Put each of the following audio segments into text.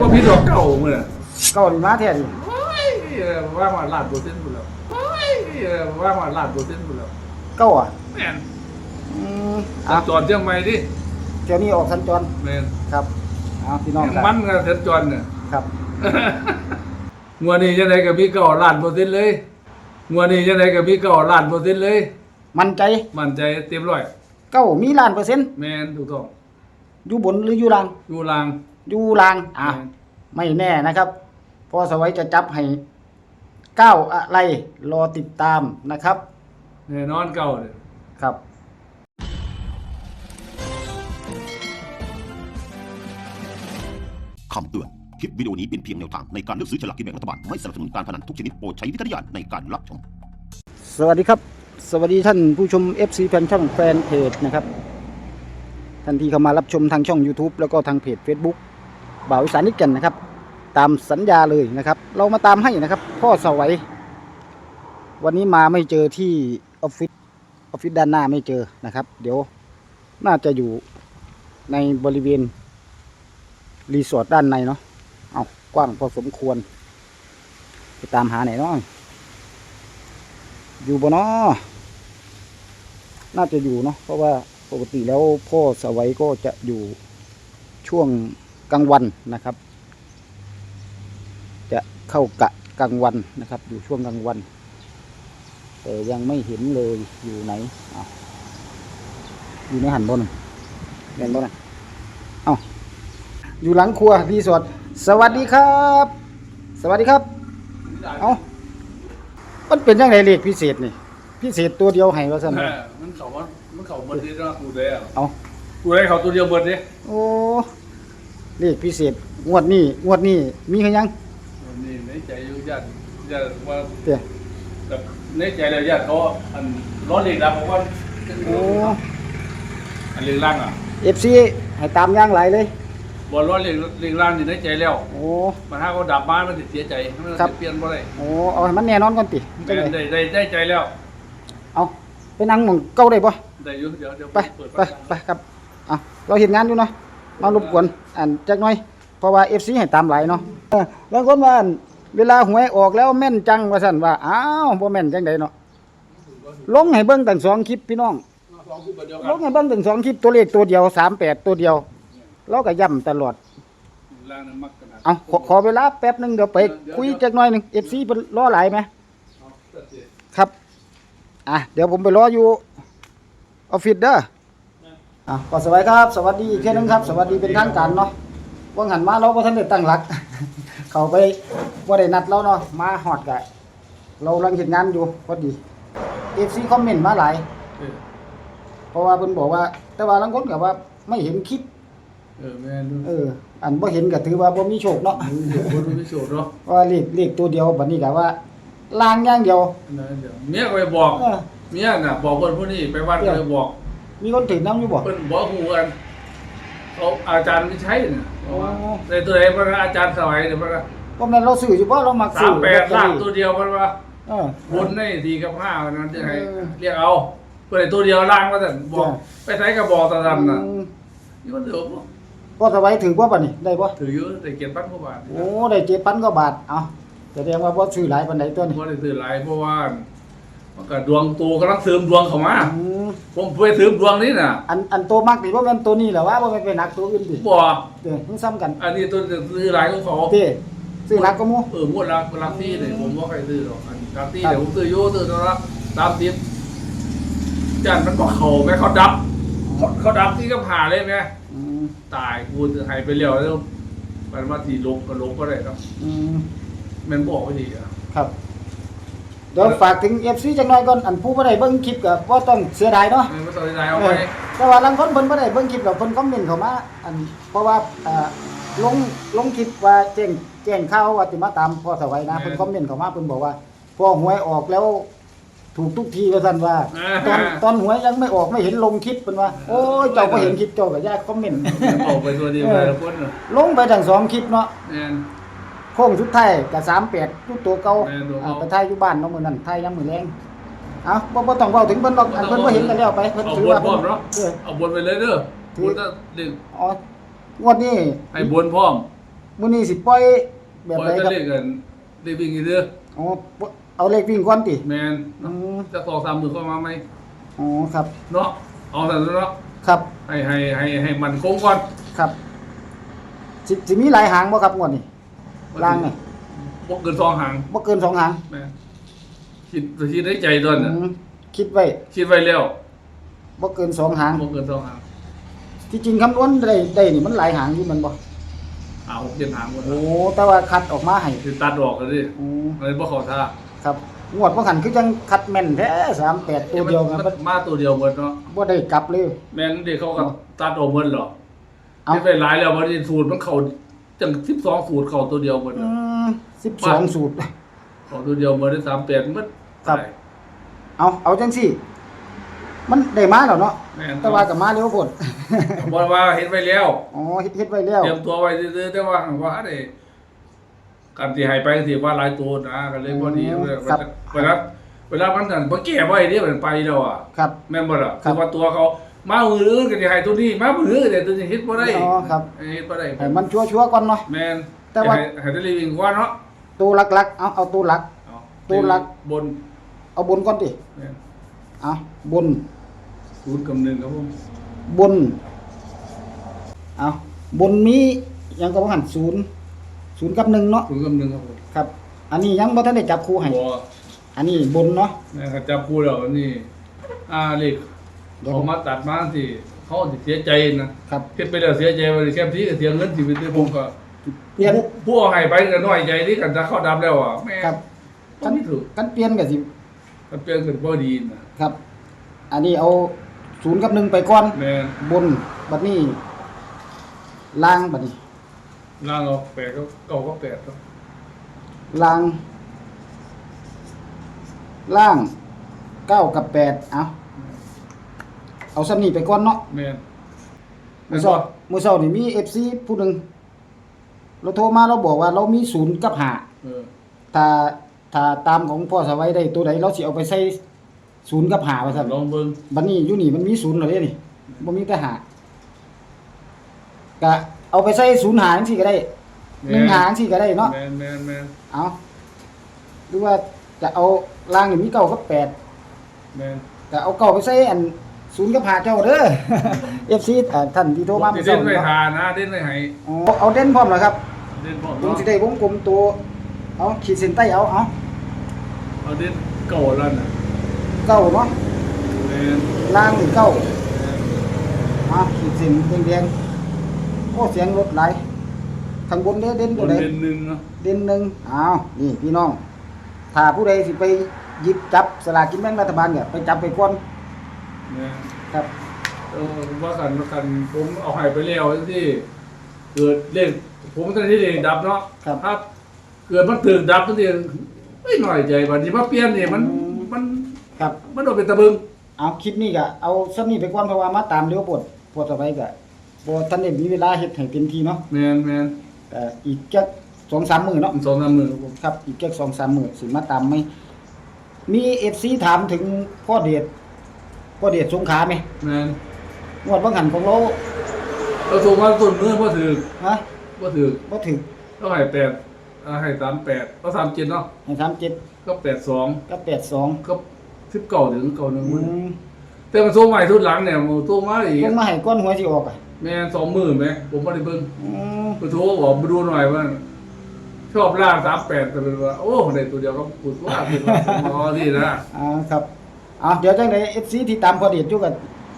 ว่าพี่ดอกเก่าเมื่อเก้านี่มาแท้ดิโอ้ยเออว่ามาลาดตัวเส้นหมดแล้วโอ้ยเออว่ามาลาดตัวเส้นหมดแล้วเก้าอะแม่นอืมสัอะญจรเชียงใหม่ดิเที่ยวนี้ออกสัญจรแม่นครับเอาพี่น้องกันมันกับสัญจรเนี่ยครับงวดนี้ยังไงกับพี่เก่าลาดตัวเส้นเลยงวดนี้ยังไงกับพี่เก่าลาดตัวเส้นเลย มั่นใจมั่นใจเต็มร้อยเก้ามีล้านเปอร์เซ็นต์แม่นถูกต้องอยู่บนหรืออยู่ล่างอยู่ลาง อยู่ล่างอะแม่นไม่แน่นะครับพอสวัยจะจับให้เก้าอะไรรอติดตามนะครับแน่นอนเก่าเลยครับคำเตือน คลิปวิดีโอนี้เป็นเพียงแนวทางในการเลือกซื้อฉลากกินแบ่งรัฐบาล ไม่สนับสนุนการพนันทุกชนิดโปรดใช้วิจารณญาณในการรับชม สวัสดีครับ สวัสดีท่านผู้ชม FC แฟนช่องแฟนเพจนะครับ ท่านที่เข้ามารับชมทางช่อง YouTube แล้วก็ทางเพจ Facebook บ่าวอีสานนิกันนะครับ ตามสัญญาเลยนะครับ เรามาตามให้นะครับ พ่อสวัยวันนี้มาไม่เจอที่ออฟฟิศออฟฟิศด้านหน้าไม่เจอนะครับ เดี๋ยวน่าจะอยู่ในบริเวณรีสอร์ทด้านในเนาะเอากว้างพอสมควร ไปตามหาไหนอยเนาะอยู่บนนอน่าจะอยู่เนาะเพราะว่าปกติแล้วพ่อสวัยก็จะอยู่ช่วง กลางวันนะครับ จะเข้ากะกลางวันนะครับ อยู่ช่วงกลางวัน แต่ยังไม่เห็นเลยอยู่ไหนอ้าวอยู่ในหันบนเห็นบนน่ะเอ้าอยู่หลังครัวรีสอร์ทสวัสดีครับ สวัสดีครับเอ้ามันเป็นยังไงเลขพิเศษนี่พิเศษตัวเดียวให้ว่าซั่นแม่น่ะมันเขาว่ามันเขาเบิดดิเนาะกูได้อะเอากูได้เขาตัวเดียวเบิดดิโอ้ เลขพิเศษงวดนี้งวดนี้มีคือยังวันนี้ในใจอยู่ญาติญาติว่าเด้อแบบในใจเลยญาติเขาอันร้อนเรียกดับบอกว่าโอ้อันเรียกร่างอะ FC ให้ตามอย่างหลายเลยบอลร้อนเรียกเรียกร่างอยู่ในใจแล้วโอ้ มันถ้าเขาดับมามันจะเสียใจมันครัจะบ เปลี่ยนบ่ได้โอ้เอาให้มันแน่นอนก่อนติจังได้ได๋ได้ได้ได้ใจแล้วเอาไปนั่งหม่องเก่าได้บ่ได้อยู่เดี๋ยวเดี๋ยวไปเปิดไปไปครับอะเราเห็นงานอยู่เนาะ มารบกวนอันจักหน่อยเพราะว่า FC ให้ตามหลายเนาะบางคนว่าอันเวลาหวยออกแล้วแม่นจังว่าซั่นว่าอ้าวบ่แม่นจังไดเนาะลงให้เบิ่งตั้งสองคลิปพี่น้องลงให้เบิ่งตั้งสองคลิปตัวเลขตัวเดียว38ตัวเดียวเราก็ย้ำตลอดเอาขอขอเวลาแป๊บหนึ่งเดี๋ยวไปคุยจักหน่อยหนึ่ง FC เพิ่นรอไหลไหมครับ อะ เดี๋ยวผมไปรออยู่ออฟฟิศเด้อ อะก็สวัสดีครับ สวัสดีอีกเที่ยหนึงครับ สวัสดีเป็นทางการเนาะว่างหันมาเราบ่ทันได้ตั้งหลัก เขาไปบ่ได้นัดเราเนาะมาฮอดกะเรากำลังเฮ็ดงานอยู่พอดี FC คอมเมนต์มาหลายเออเพราะว่าเพิ่นบอกว่า แต่ว่าบางคนก็ว่าไม่เห็นคลิปเออแม่ดูเออ อันบ่เห็นก็ถือว่าบ่มีโชคเนาะเดี๋ยวคนพิสูจน์เนาะเพราะว่าเลขเลขตัวเดียวบัดนี้ก็ว่าลางอย่างเดียว นั่นเดี๋ยวเมียก็ไปบอก เออ เมียน่ะ บอกคนผู้นี้ไปวัดก็เลยบอก มีคนถือน้ำอยู่บ่ เพิ่นบอกหูกันเขาอาจารย์ไม่ใช่น่ะบอกว่าอ๋อ ในตัวไหนมันอาจารย์สมัยเนี่ยมันก็บ่แม่นเราซื้ออยู่บ่เรามักสาซื้อมแปดลอตเตอล่างรี่ตัวเดียวมันว่าเออ บนในดีกับห้าวันนั้นจะให้เออ เรียกเอาเพื่อนตัวเดียวล่างก็แต่บอกจ้ะไปใช้กระบอกตะดันน่ะอืมนี่มันเดือดบ่พอสบายถือบ่บัดนี้ได้บ่ถือเยอะแต่เก็บปั้นกว่าบาทโอ้ได้7,000กว่าบาทเอาแสดงว่าบ่ซื้อหลายปานใดตัวนี้เพราะได้ซื้อหลายเพราะว่ามันก็ดวงตัวกำลังเสริมดวงเข้ามาอืม ผมไปเสริมดวงนี่น่ะอันอันโตมักนี่บ่แม่นตัวนี้แหละว่าบ่แม่นไปหนักตัวอื่นติบ่เด้อมันซ้ำกันอันนี้ตัวซื้อหลายของเขาเด้ซื้อหนักก็หมู่เออหมดละลักที่เลยผมว่าใครซื้อหรอกอันลักที่ครับเดี๋ยวผมซื้อโย่ซื้อตัวละตามติดจานมันบอกเขาไหมเขาดับเขาเขาดับที่ก็ผ่าเลยไหมอืมตายกูจะหายไปแล้วแล้วมันมาทีลงก็ลงก็ได้ครับอืมแมันบอกไม่ดีอะครับ เดี๋ยวฝากถึง FC จักหน่อยก่อนอันผู้บ่ได้เบิ่งคลิปก็บ่ต้องเสียดายเนาะมันไม่ต้องใจเอาไว้แต่ว่าบางคนเพิ่นบ่ได้เบิ่งคลิปแล้วเพิ่นคอมเมนต์เข้ามาอันเพราะว่าเอ่อลงลงคลิปว่าแจ้งแจ้งข่าวว่าสิมาตามพ่อสวัยนะเพิ่นคอมเมนต์เข้ามาเพิ่นบอกว่าพอหวยออกแล้ว ถูกทุกทีว่าซั่นว่า ตอนตอนหวยยังไม่ออกไม่เห็นลงคลิปเพิ่นว่าโอ้ยเจ้าก็เห็นคลิปเจ้าก็อย่าคอมเมนต์บอกไปตัวเดียวเลยทุกคนเนอะลงไปทั้งสองคลิปเนาะ แม่นโค้งสุดท้ายก็38อยู่ตัวเก่าแม่นตัวเก่า อ่าไปถ่ายอยู่บ้านเนาะมื้อนั้นถ่ายยามมื้อแลงเอ้าบ่บ่ต้องเว้าถึงเพิ่นดอกอันเพิ่นบ่เห็นกันแล้วไปเพิ่นเอาถือบนว่าพร้อเพิ่มนเนาะเออ เอาบนไปเลยเด้อถือ บนก็ดึงอ๋องวดนี้ให้บนพร้อมมื้อนี้สิปล่อยแบบปล่อใดยครับจะเรียกกันเรียกวิ่งอีกเด้ออ๋อเอาเลขวิ่งก่อนติ แมนอืม จะสองสามมือเข้ามาไหมอ๋อครับ เนาะเอาแต่เนาะครับ ให้ให้ให้ให้มันคงก่อนครับสิสิมีหลายหางบ่ครับงวดนี้ ล่างนี่บ่เกินสองหางบ่เกินสองหางแม่นคิดคิดได้ใจตอนน่ะอืมคิดไว้คิดไว้แล้วบ่เกินสองหาง บ่เกินสองหางที่จริงคำนวณได้ได้นี่มันหลายหางอยู่แมันบ่เอาหกเจ็ดหางหมดโอ้แต่ว่าคัดออกมาให้สิตัดออกแล้วดิอืมอะไรบ่เข้าท่าครับงวดบ่หันคือจังคัดแม่นแท้38ตัวเดียวมันะนมาตัวเดียวหมดเนาะบ่ได้กลับเลย แม่นเด็กเขาก็ตัดออกหมดเหรอเอา ไม่ไปหลายแล้วบ่ได้สูตรมันเข้า จัง12สูตรเข้าตัวเดียวหมดอือะม12สูตร เข้าตัวเดียวหมดได้38มันครับเอาเอาจังซี่มันได้มาแล้วเนาะแม่นแต่ว่าก็มาเร็วโพดบ่ว่าเห็นไว้แล้ว อ๋อเฮ็ดเฮ็ดไว้แล้ว เตรียมตัวไว้ซื่อๆแต่ว่าว่าได้การที่ให้ไปสิว่าหลายตัวนะก็เลยบ่ดีอืมเวครับลาเวลามันนั่นบ่แก้ไว้เด้มันไปแล้วอะครับ แม่นบ่ล่ะครัคืบอว่าตัวเขา มามืออื่นก็สิให้ตัวนี้ มามืออื่นแต่ตัวนี้เฮ็ดบ่ได้อ๋อครับ เฮ็ดบ่ได้ให้มันชัวร์ๆก่อนเนาะ แม่นแต่ว่า ให้ให้ได้รีวิวก่อนเนาะตัวหลักๆเอาเอาตัวหลัก เอาตัวหลัก บนเอาบนก่อนดิแม่นเอาบนศูนย์กับหนึ่งครับผมบนเอาบนมีหยังก็บ่หันศูนย์ศูนย์กับหนึ่งเนาะศูนย์กับหนึ่งครับผมครับ อันนี้ยังบ่ทันได้จับคู่ให้บ่อันนี้บนเนาะ แม่ครับจับคู่แล้วนี่อ่าเลข เดี๋ยวเขามาตัดมาสิเขาสิเสียใจนะครับเฮ็ดไปแล้วเสียใจว่าแค่ที่ก็เสียเงินชีวิตด้วยผมก็เปลี่ยนผู้ผู้เอาให้ไปก็น้อยใจที่กันจะเข้าดับแล้วอะแม่ครับก็ไม่ถูกกันเปลี่ยนก็สิมันเป็นขึ้นบ่ดีนะครับ อันนี้เอาศูนย์กับหนึ่งไปก่อนแม่นบนบัดนี้ล่างบัดนี้ล่างเอาแปดก็เก่าก็แปดครับล่าง ล่างเก้ากับแปดเอา เอาซ้ำนี้ไปก่อนเนาะแม่นมื้แม่อนเช้าบ่มื้อเช้านี่มี FC ผู้หนึงเราโทรมาเราบอกว่าเรามีศูนย์กับห้าเออถ้าถ้าตามของพ่อสวัยได้ตัวใดเราสิเอาไปใส่ศูนย์กับห้าว่าซั่นลองเบิ่งบัดนี้อยู่นี่มันมีศูนย์แล้วเด้นี่บ่มีแต่ห้าก็เอาไปใส่ศูนย์หาจังซี่ก็ได้หนึ่งหาจังซี่ก็ได้เนาะแม่นแม่นแม่นเอาหรือว่าจะเอาล่างนี่มีเก้ากับแปดแม่นแต่เอาเก้าไปใส่อัน ศูนย์กับหาเจ้าเด้อ FC อ่าท่านที่โทรมาสิเมื่อเด่เช้านไปนี่เนาะหานะเด่นไปให้อ๋อเอาเด่นพร้อมแล้วครับเด่นบ่ผมเนาะสิได้วงกลมตัวเอาขีดเส้นใต้เอาเอาเอาเด่นเก่าแล้วน่ะเก้าเนาะแม่นล่างนี่เก้าแม่นอ่าขีดเส้นแดงๆโอ้เสียงรถไหลข้างบนเด้อเด่นบตัวนใดเด่นหนึ่งเนาะเด่นหนึ่งอ้าวนี่พี่น้องถ้าผู้ใดสิไปหยิบจับสลากกินแบ่งรัฐบาลเนี่ยไปจับไปก่อน แม่นครับเออว่ากันว่ากันผมเอาให้ไปแล้วที่เกิดเลขผมตอนที่เลขดับเนาะครับ ครับ เกิดมันตึกดับตั้งแต่ไม่หน่อยใจบัดนี้มาเปลี่ยนนี่มันมันครับมันโดนเป็นตะบึงเอาคลิปนี้ก็เอาซ้ำนี้ไปก่อนเพราะว่ามาตามเร็วปวดปวดต่อไปก็บ่ทันได้มีเวลาเฮ็ดให้เต็มที่เนาะแมนแมนแต่อีกแค่สองสามมื้อเนาะสองสามมือครับผมครับอีกแค่สองสามมื้อสิมาตามไหมมี FC ถามถึงพ่อเดช พ่อเดชสงขลาไหมแมนงวดบ่หันของเราเราส่งมาต้นเมื่อพอถือฮะพอถือบ่ถึงเราให้แปดเอาให้สามแปดก็สามเจ็ดเนาะให้37ก็แปดสองกับ82ก็สิบเก่าถึงเก่าหนึ่งอืมือมแต่มันส่งใหม่ทุดหลังเนี่ยมันส่งมาอีกลงมาให้ก้อนหัวสิออกอะแมนสองมือไหมผมไม่ได้เบิ่งอืมไปโทรบอกมาดูหน่อยว่าชอบล่างสามแปดแต่เป็นว่าโอ้ในตัวเดียวก็ปุดว่าเป็นว่าอ๋อนี่นะอ่าครับเอาเดี๋ยวจังได๋ FC ที่ตามพ่อเดชอยู่ก็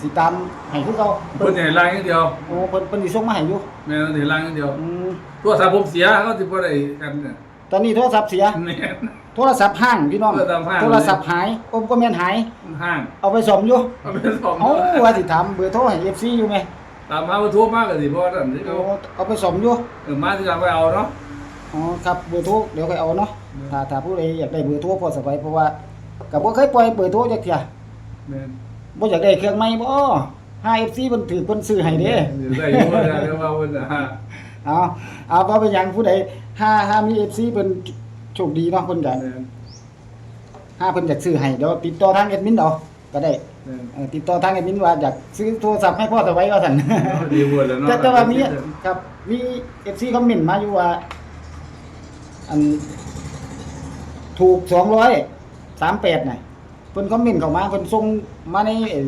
สิตามให้คือเก่าเพิ่นจะให้ล่างอย่างเดียวโอ้เพิ่นเพิ่นสิส่งมาให้อยู่แม่นเห็นล่างอย่างเดียวอืมตัวสาผมเสียเขาสิบ่ได้กันเนี่ยตอนนี้โทรศัพท์เสีย แม่น โทรศัพท์ห้างพี่น้อง โทรศัพท์ห้าง โทรศัพท์หายโอ้บ่แม่นหาย ห้างเอาไปซ่อมอยู่เอาเป็นสองเอ้าว่าสิถามเบอร์โทรให้ FC อยู่ไหมตามมาว่าทั่วมากก็สิเพราะว่านั่นที่โอ้เขาเอาไปซ่อมอยู่ เออมาที่ทางไปเอาเนาะ อ๋อครับเบอร์โทรเดี๋ยวค่อยเอาเนาะอืม ถ้าถ้าผู้ใดอยากได้เบอร์โทรพอสบายเพราะว่า ก็บ่เคยปล่อยเบอร์โทรจักเที่ยแม่นบ่อยากได้เครื่องใหม่บ่ 5FC เพิ่นถือเพิ่นซื้อให้เด้ได้อยู่ว่าได้เรียกว่าเพิ่นน่ะฮะเอาเอาบ่เป็นหยังผู้ใดถ้าถ้ามี FC เพิ่นโชคดีเนาะเพิ่นก็แม่นถ้าเพิ่นอยากซื้อให้เดี๋ยวติดต่อทางแอดมินเอาก็ได้เออเอ่อติดต่อทางแอดมินว่าอยากซื้อโทรศัพท์ให้พ่อสวัยว่าซั่นดีหมดแล้วเนาะแต่แต่ว่ามีครับมี FC คอมเมนต์มาอยู่ว่า อัน ถูก 200 38น่ะเพิ่นคอมเมนต์เข้ามาเพิ่นส่งมาในไอ้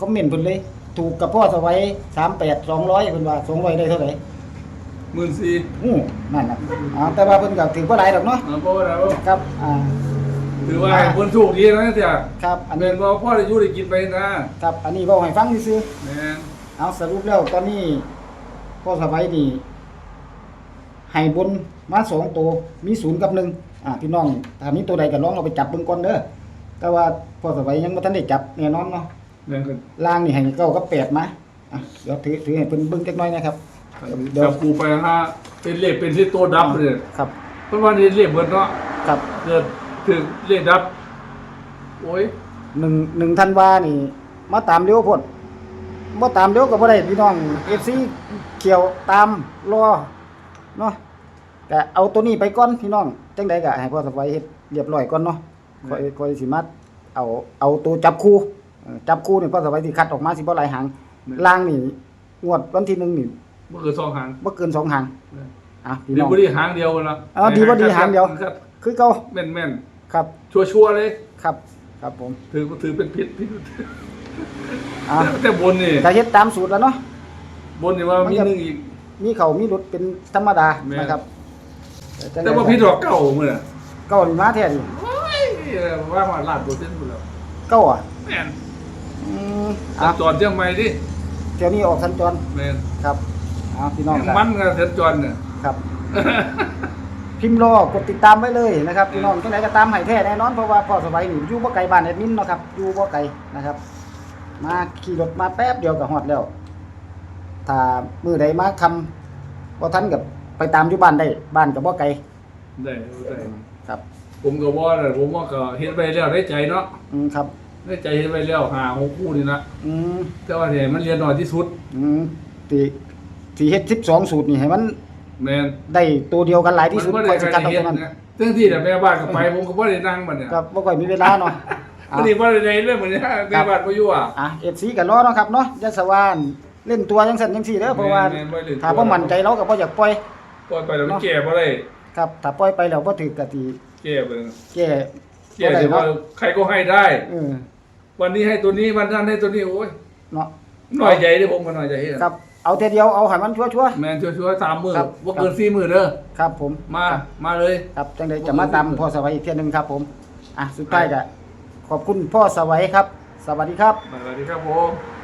คอมเมนต์เพิ่นเลย ถูกกับพ่อสวัย38 200เพิ่นว่า200ได้เท่าไหร่หมื่นสี่อู้นั่นน่ะอ่าแต่ว่าเพิ่นก็ถือบ่หลายดอกเนาะอ่าเพราะว่าเราครับอ่าถือว่าคนถูกดีนะเนี่ยครับอัอันนนี้เป็นว่าพ่อได้อยุ่ได้กินไปนะครับ อันนี้เว้าให้ฟังซื่อแม่นๆเอาสรุปแล้วตอนนี้พ่อสวัยนี่ให้บน มาสองตัวมีศูนย์กับหนึ่งอ่าพี่น้องถ้ามีตัวใดก็ลองเอาไปจับเบิ่งก่อนเด้อแต่ว่าพ่อสวัยยังบ่ทันได้จับแน่นอนเนาะแม่นก็ล่างนี่ให้เก้ากับแปดมาอะเดี๋ยวถือถือให้เพิ่นเบิ่งจักหน่อยนะครับ เดี๋ยว จับกูไปฮะเป็นเลขเป็นที่ตัวดับเลยครับเพราะว่านี่เลขเบิดเนาะครับเกิดถึงเลขดับ โอ้ยหนึ่งหนึ่งธันวานี่ มาตามเร็วโพดบ่ตามเร็วก็บ่ได้พี่น้อง FC เขียวตามรอเนาะ ก็เอาตัวนี้ไปก่อนพี่น้องจังไดก็ให้พ่อสบายเฮ็ดเรียบร้อยก่อนเนาะค่อยค่อยสิมาเอาเอาตัวจับคู่เออจับคู่นี่พ่อสบายสิคัดออกมาสิบ่หลายหางล่างนี่งวดวันที่หนึ่งนี่เมื่อคืนสองหางบ่เกินสองหางอะพี่ดีน้องบดีหางเดียวนะอ๋อดีบ่ดีหางเดียวครับคือเก่าแม่นแม่นครับชัวชัวร์ๆเลยครับ ครับผมถือถือเป็นพิษพิษอะแต่แต่บนนี่ก็เฮ็ดตามสูตรแล้วเนาะบนนี่ว่ามันมีจะหนึ่งอีกมีเขามีรถเป็นธรรมดาแม่นนะครับ แต่ว่าพิษดอกเก่าเมื่อเก้านี่มาแท้ดิโอ้ยว่ามาลาดตัวเส้นหมดแล้วเก้าอะแม่นอืมสัอะญจรเชียงใหม่ดิเที่ยวนี้ออกสัญจรแม่นครับอ่าพี่น้องคมัรับนกันสัญจรเนี่ย ครับ พิมพ์รอกดติดตามไว้เลยนะครับพี่น้องที่ไหนก็ตามให้แท้แน่นอนเพราะว่าพ่อสบายนี่อยู่บ่ไกลบ้านแอดมินเนาะครับอยู่บ่ไกลนะครับ มาขี่รถมาแป๊บเดียวก็ฮอดแล้ว ถ้ามื้อใดมาคำบ่ทันกับ ไปตามอยู่บ้านได้บ้านก็บ่ไกลได้ได้ครับผมก็ว่าน่ะผมว่าก็เฮ็ดไปแล้วได้ใจเนาะอืมครับได้ใจเฮ็ดไปแล้วหาหกคู่นี่นะอืมแต่ว่าเนี่ยมันเรียนน้อยที่สุดอืมที่ที่เฮ็ด12สูตรนี่ให้มันแม่นได้ตัวเดียวกันหลายที่มันสุดบ่ค่ได้อยสิใครคัดเอาเฮ็ดตัวนั้นนะเรื่องที่แต่แม่บ้านก็ไปผมก็บ่ได้นั่งมันเนี่ยก็บ่ค่อยมีเวลาเนาะวันนี้บ่ได้ได้เรื่องเหมือนนี้แม่บ้านบ่อยู่อะอะ FC ก็รอเนาะครับเนาะอย่าสว่านเล่นตัวจังซั่นจังซี่เด้อเพราะว่าแม่นบ่เล่นตัวถ้าบ่มั่นใจเราก็บ่อยากปล่อย ปล่อยไปแล้วมันแก่บ่ได้ครับถ้าปล่อยไปแล้วบ่ถูกก็สิแก่ไปแก้แก่บ่ได้สิว่าเนาะใครก็ให้ได้เออวันนี้ให้ตัวนี้วันนั้นให้ตัวนี้โอ้ยเนาะน้อยใจเด้อผมก็น้อยใจเฮ็ดครับ เอาแต่เดียวเอาให้มันชัวร์แม่นชัวร์ๆสามมื้อครับบ่เกินสี่มื้อเด้อๆครับ ผมมาครับมาเลย ครับจังไดจะมาตามพ่อสวัยอีกเที่ยหนึงครับ ผมอะสุดท้ายก็ขอบคุณพ่อสวัยครับ สวัสดีครับสวัสดีครับผม